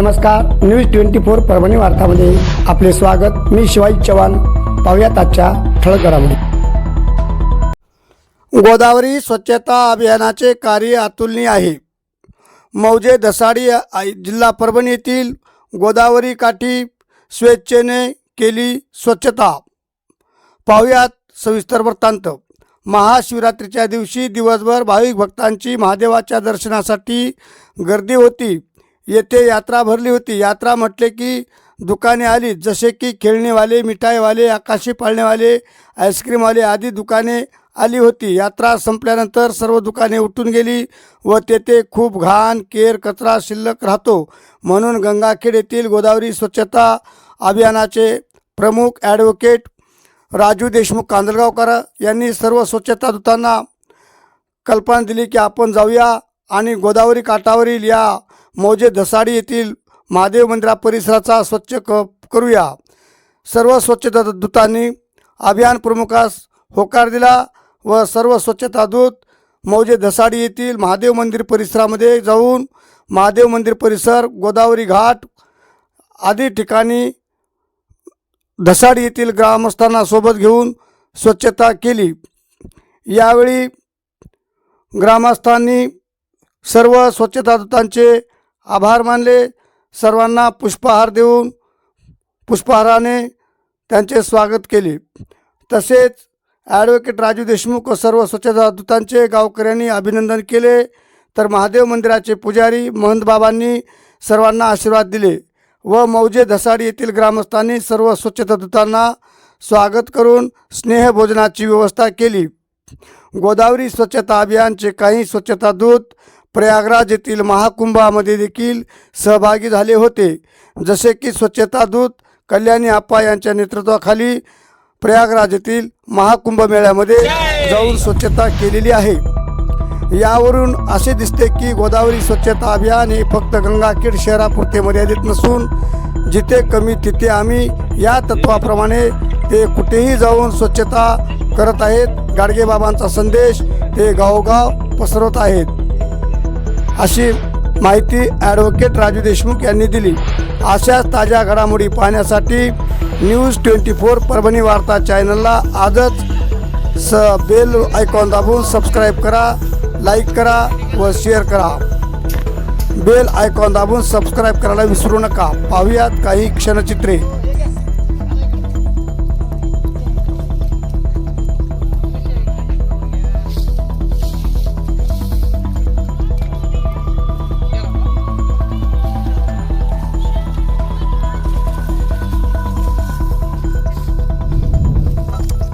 नमस्कार news twenty four Parbhani वार्तामध्ये आपले स्वागत. मी शिवाजी चव्हाण. पाहुयात आजच्या ठळक घडामोडी. गोदावरी स्वच्छता अभियानाचे कार्य अतुलनीय आहे. मौजे दसाडी जिल्हा परभणी येथील गोदावरी काठी स्वेच्छेने केली स्वच्छता. पाहुयात सविस्तर वृत्तांत. महाशिवरात्रीच्या दिवशी दिवसभर भाविक भक्तांची महादेवाच्या दर्शनासाठी गर्दी होती. येथे यात्रा भरली होती. यात्रा म्हटले की दुकाने आली. जसे की खेळणेवाले मिठाईवाले आकाशी पाळणेवाले आईस्क्रीमवाले आदी दुकाने आली होती. यात्रा संपल्यानंतर सर्व दुकाने उठून गेली व तेथे खूप घाण केर कचरा शिल्लक राहतो. म्हणून गंगाखेड येथील गोदावरी स्वच्छता अभियानाचे प्रमुख ॲडव्होकेट राजू देशमुख कांदळगावकर यांनी सर्व स्वच्छता दूतांना कल्पना दिली की आपण जाऊया आणि गोदावरी काठावरील या मौजे धसाडी येथील महादेव मंदिरा परिसराचा स्वच्छ क करूया. सर्व स्वच्छता दूतांनी अभियान प्रमुखास होकार दिला व सर्व स्वच्छता दूत मौजे धसाडी येथील महादेव मंदिर परिसरामध्ये जाऊन महादेव मंदिर परिसर गोदावरी घाट आदी ठिकाणी धसाडी येथील ग्रामस्थांना सोबत घेऊन स्वच्छता केली. यावेळी ग्रामस्थांनी सर्व स्वच्छता दूतांचे आभार मानले. सर्वांना पुष्पहार देऊन पुष्पहाराने त्यांचे स्वागत केले. तसेच ॲडव्होकेट राजू देशमुख व सर्व स्वच्छता दूतांचे गावकऱ्यांनी अभिनंदन केले. तर महादेव मंदिराचे पुजारी महंत बाबांनी सर्वांना आशीर्वाद दिले व मौजे धसाडी येथील ग्रामस्थांनी सर्व स्वच्छता दूतांना स्वागत करून स्नेहभोजनाची व्यवस्था केली. गोदावरी स्वच्छता अभियानचे काही स्वच्छता दूत प्रयागराज येथील महाकुंभामध्ये देखील सहभागी झाले होते. जसे की स्वच्छता दूत कल्याणी आप्पा यांच्या नेतृत्वाखाली प्रयागराज येथील महाकुंभ मेळ्यामध्ये जाऊन स्वच्छता केलेली आहे. यावरून असे दिसते की गोदावरी स्वच्छता अभियान हे फक्त गंगाखेड शहरापुरते मर्यादित नसून जिथे कमी तिथे आम्ही या तत्वाप्रमाणे ते कुठेही जाऊन स्वच्छता करत आहेत. गाडगेबाबांचा संदेश ते गावोगाव पसरवत आहेत. अशी माहिती ॲडव्होकेट राजू देशमुख यांनी दिली. अशाच ताज्या घडामोडी पाहण्यासाठी न्यूज ट्वेंटी फोर परभणी वार्ता चॅनलला आजच स बेल आयकॉन दाबून सबस्क्राईब करा लाईक करा व शेअर करा. बेल आयकॉन दाबून सबस्क्राईब करायला विसरू नका. पाहूयात काही क्षणचित्रे.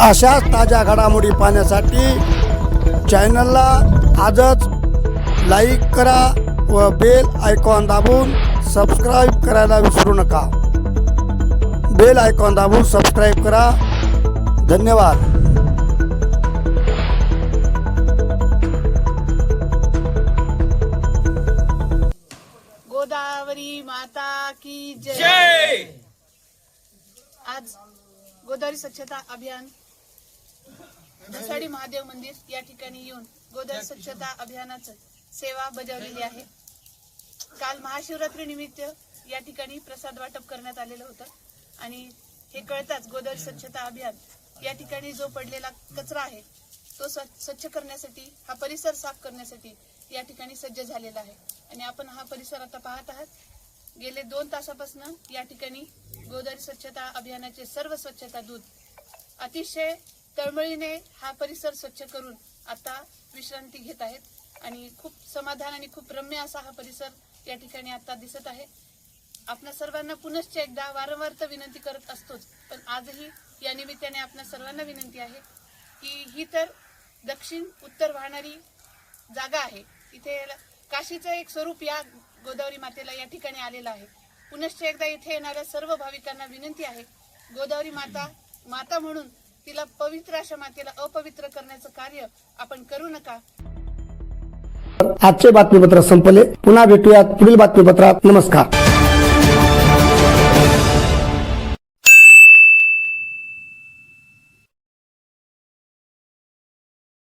अशाच ताज्या घडामोडी पाहण्यासाठी चॅनलला आजच लाईक करा व बेल आयकॉन दाबून सबस्क्राईब करायला विसरू नका. बेल आयकॉन दाबून सबस्क्राईब करा. धन्यवाद. गोदावरी माता की जय. जय! आज गोदावरी स्वच्छता अभियान दसाडी महादेव मंदिर या ठिकाणी येऊन गोदावरी स्वच्छता अभियानाचं सेवा बजावलेली आहे. काल महाशिवरात्री निमित्त या ठिकाणी प्रसाद वाटप करण्यात आलेलं होतं. आणि हे कळताच गोदावरी स्वच्छता अभियान या ठिकाणी जो पडलेला कचरा आहे तो स्व- स्वच्छ करण्यासाठी हा परिसर साफ करण्यासाठी या ठिकाणी सज्ज झालेला आहे. आणि आपण हा परिसर आता पाहत आहात. गेले दोन तासापासून या ठिकाणी गोदावरी स्वच्छता अभियानाचे सर्व स्वच्छता दूत अतिशय तळमळीने हा परिसर स्वच्छ करून आता विश्रांती घेत आहेत आणि खूप समाधान आणि खूप रम्य असा हा परिसर या ठिकाणी आता दिसत आहे. आपल्या सर्वांना पुनश्च एकदा वारंवार तर विनंती करत असतोच पण आजही या निमित्ताने आपल्या सर्वांना विनंती आहे की ही तर दक्षिण उत्तर वाहणारी जागा आहे. इथे काशीचं एक स्वरूप या गोदावरी मातेला या ठिकाणी आलेलं आहे. पुनश्च एकदा इथे येणाऱ्या सर्व भाविकांना विनंती आहे गोदावरी माता माता म्हणून तिला पवित्र अशा मातेला अपवित्र करण्याचं कार्य आपण करू नका. आजचे बातमीपत्र संपले. पुन्हा भेटूयात पुढील बातमीपत्रात. नमस्कार.